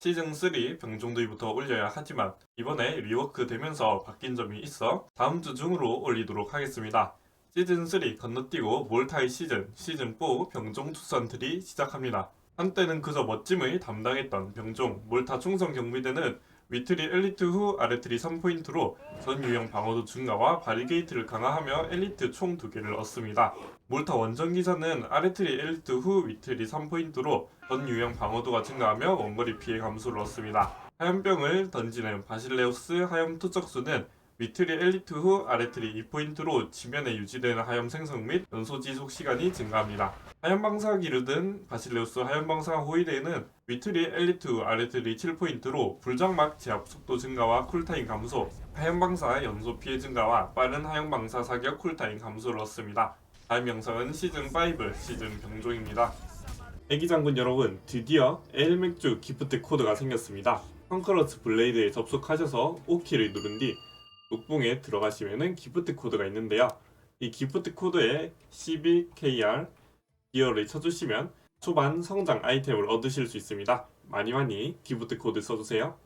시즌3 병종도이부터 올려야 하지만 이번에 리워크 되면서 바뀐 점이 있어 다음 주 중으로 올리도록 하겠습니다. 시즌3 건너뛰고 몰타이 시즌, 시즌4 병종 투선들이 시작합니다. 한때는 그저 멋짐을 담당했던 병종, 몰타 충성 경비대는 위트리 엘리트 후 아레트리 3포인트로 전 유형 방어도 증가와 바리게이트를 강화하며 엘리트 총 2개를 얻습니다. 몰타 원정 기사는 아레트리 엘리트 후 위트리 3포인트로 전 유형 방어도가 증가하며 원거리 피해 감소를 얻습니다. 하염병을 던지는 바실레우스 하염 투척수는 위트리 엘리트 후 아레트리 2포인트로 지면에 유지되는 하염 생성 및 연소 지속 시간이 증가합니다. 하염방사 기르든 바실레우스 하염방사 호이데는 위트리 엘리트 후 아레트리 7포인트로 불장막 제압 속도 증가와 쿨타임 감소, 하염방사 연소 피해 증가와 빠른 하염방사 사격 쿨타임 감소를 얻습니다. 다음 영상은 시즌5 시즌 병종입니다. 애기 장군 여러분, 드디어 엘맥주 기프트 코드가 생겼습니다. 컨커런스 블레이드에 접속하셔서 O키를 누른 뒤 녹봉에 들어가시면은 기프트 코드가 있는데요. 이 기프트 코드에 12KR 기어를 쳐주시면 초반 성장 아이템을 얻으실 수 있습니다. 많이 많이 기프트 코드 써주세요.